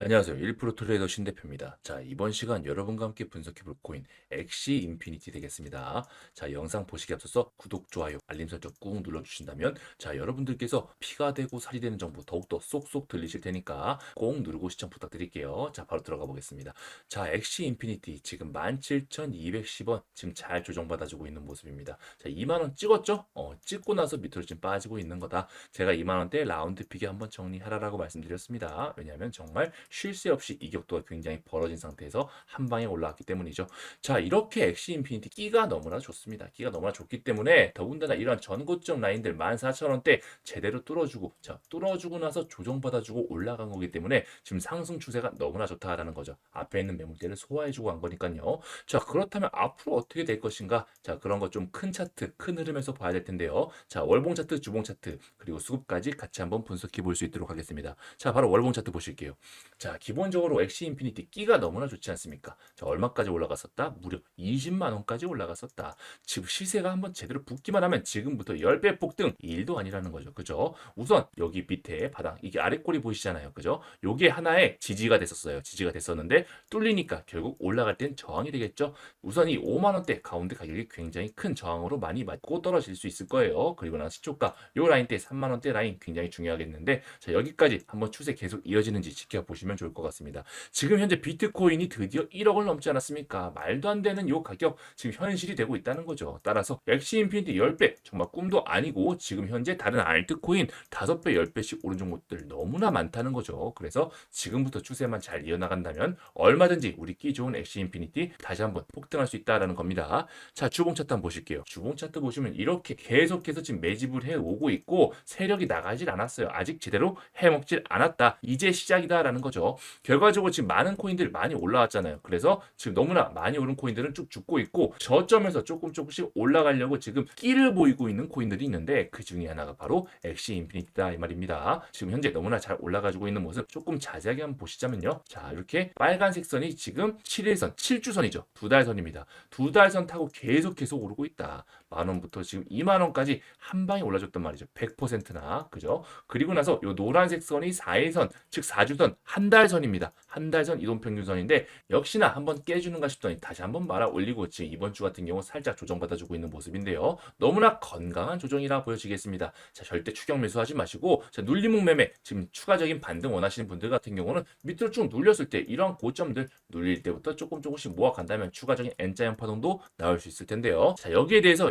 안녕하세요. 1% 트레이더 신 대표입니다. 자, 이번 시간 여러분과 함께 분석해 볼 코인 엑시 인피니티 되겠습니다. 자, 영상 보시기 앞서서 구독, 좋아요, 알림 설정 꾹 눌러 주신다면 자, 여러분들께서 피가 되고 살이 되는 정보 더욱더 쏙쏙 들리실 테니까 꼭 누르고 시청 부탁드릴게요. 자, 바로 들어가 보겠습니다. 자, 엑시 인피니티 지금 17,210원 지금 잘 조정받아 주고 있는 모습입니다. 자, 2만 원 찍었죠? 어, 찍고 나서 밑으로 지금 빠지고 있는 거다. 제가 2만 원대 라운드 픽에 한번 정리하라라고 말씀드렸습니다. 왜냐하면 정말 쉴 새 없이 이 격도가 굉장히 벌어진 상태에서 한 방에 올라왔기 때문이죠. 자, 이렇게 엑시 인피니티 끼가 너무나 좋습니다. 끼가 너무나 좋기 때문에 더군다나 이런 전고점 라인들 14,000원대 제대로 뚫어주고 자, 뚫어주고 나서 조정받아주고 올라간 거기 때문에 지금 상승 추세가 너무나 좋다라는 거죠. 앞에 있는 매물대를 소화해주고 간 거니까요. 자, 그렇다면 앞으로 어떻게 될 것인가? 자, 그런 거 좀 큰 차트, 큰 흐름에서 봐야 될 텐데요. 자, 월봉 차트, 주봉 차트, 그리고 수급까지 같이 한번 분석해 볼 수 있도록 하겠습니다. 자, 바로 월봉 차트 보실게요. 자, 기본적으로 엑시 인피니티 끼가 너무나 좋지 않습니까? 자, 얼마까지 올라갔었다? 무려 20만 원까지 올라갔었다. 지금 시세가 한번 제대로 붙기만 하면 지금부터 10배 폭등 1도 아니라는 거죠. 그죠? 우선 여기 밑에 바닥 이게 아래 꼬리 보이시잖아요. 그죠? 요게 하나의 지지가 됐었어요. 지지가 됐었는데 뚫리니까 결국 올라갈 땐 저항이 되겠죠. 우선 이 5만 원대 가운데 가격이 굉장히 큰 저항으로 많이 맞고 떨어질 수 있을 거예요. 그리고 나서 시초가 요 라인대 3만 원대 라인 굉장히 중요하겠는데 자, 여기까지 한번 추세 계속 이어지는지 지켜보시면 좋을 것 같습니다. 지금 현재 비트코인이 드디어 1억을 넘지 않았습니까? 말도 안 되는 요 가격 지금 현실이 되고 있다는 거죠. 따라서 엑시 인피니티 10배 정말 꿈도 아니고 지금 현재 다른 알트코인 5배 10배씩 오른 종목들 너무나 많다는 거죠. 그래서 지금부터 추세만 잘 이어나간다면 얼마든지 우리 끼 좋은 엑시 인피니티 다시 한번 폭등할 수 있다라는 겁니다. 자 주봉 차트 한번 보실게요. 주봉 차트 보시면 이렇게 계속해서 지금 매집을 해 오고 있고 세력이 나가질 않았어요. 아직 제대로 해먹질 않았다. 이제 시작이다라는 거죠. 결과적으로 지금 많은 코인들이 많이 올라왔잖아요. 그래서 지금 너무나 많이 오른 코인들은 쭉 죽고 있고 저점에서 조금 조금씩 올라가려고 지금 끼를 보이고 있는 코인들이 있는데 그 중에 하나가 바로 엑시 인피니티다 이 말입니다. 지금 현재 너무나 잘 올라가지고 있는 모습 조금 자세하게 한번 보시자면요. 자 이렇게 빨간색 선이 지금 7일선, 7주선이죠. 두 달 선입니다. 두 달 선 타고 계속 계속 오르고 있다. 만 원부터 지금 2만 원까지 한 방에 올라줬단 말이죠. 100%나 그죠? 그리고 나서 요 노란색 선이 4일선, 즉 4주선 한 달선입니다. 한 달선 이동평균선인데 역시나 한번 깨주는가 싶더니 다시 한번 말아 올리고 지금 이번 주 같은 경우 살짝 조정받아주고 있는 모습인데요. 너무나 건강한 조정이라 보여지겠습니다. 자 절대 추격 매수하지 마시고 자 눌리목 매매 지금 추가적인 반등 원하시는 분들 같은 경우는 밑으로 쭉 눌렸을 때 이러한 고점들 눌릴 때부터 조금 조금씩 모아간다면 추가적인 N자형 파동도 나올 수 있을 텐데요. 자 여기에 대해서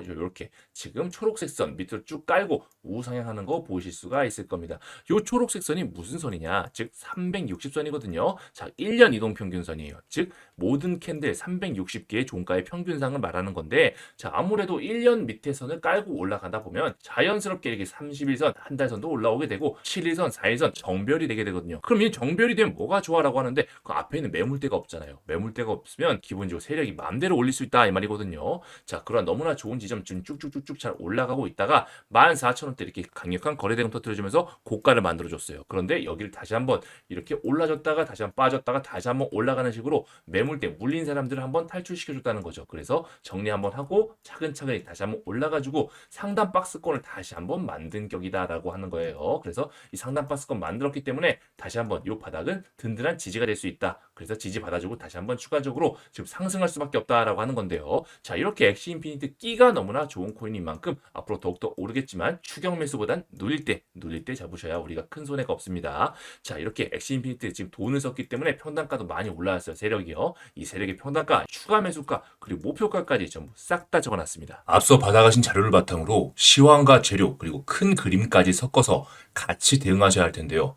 이렇게 지금 초록색 선 밑으로 쭉 깔고 우상향하는 거 보실 수가 있을 겁니다. 이 초록색 선이 무슨 선이냐? 즉 360선이거든요. 자, 1년 이동 평균선이에요. 즉 모든 캔들 360개의 종가의 평균상을 말하는 건데 자, 아무래도 1년 밑에 선을 깔고 올라가다 보면 자연스럽게 이렇게 31선, 한 달 선도 올라오게 되고 7일선, 4일선 정별이 되게 되거든요. 그럼 이 정별이 되면 뭐가 좋아라고 하는데 그 앞에는 매물대가 없잖아요. 매물대가 없으면 기본적으로 세력이 마음대로 올릴 수 있다 이 말이거든요. 자, 그런 너무나 좋은 지점 지금 쭉쭉쭉쭉 잘 올라가고 있다가 14,000원대 이렇게 강력한 거래대금 터뜨려주면서 고가를 만들어줬어요. 그런데 여기를 다시 한번 이렇게 올라졌다가 다시 한번 빠졌다가 다시 한번 올라가는 식으로 매물대 물린 사람들을 한번 탈출시켜줬다는 거죠. 그래서 정리 한번 하고 차근차근히 다시 한번 올라가지고 상단 박스권을 다시 한번 만든 격이다라고 하는 거예요. 그래서 이 상단 박스권 만들었기 때문에 다시 한번 이 바닥은 든든한 지지가 될 수 있다. 그래서 지지 받아주고 다시 한번 추가적으로 지금 상승할 수밖에 없다라고 하는 건데요. 자 이렇게 엑시 인피니트 끼가 너무나 좋은 코인인 만큼 앞으로 더욱더 오르겠지만 추경 매수보단 눌릴 때 눌릴 때 잡으셔야 우리가 큰 손해가 없습니다. 자 이렇게 엑시 인피니트 지금 돈을 썼기 때문에 평단가도 많이 올라왔어요. 세력이요. 이 세력의 평단가, 추가 매수가 그리고 목표가까지 전부 싹 다 적어놨습니다. 앞서 받아가신 자료를 바탕으로 시황과 재료 그리고 큰 그림까지 섞어서 같이 대응하셔야 할 텐데요.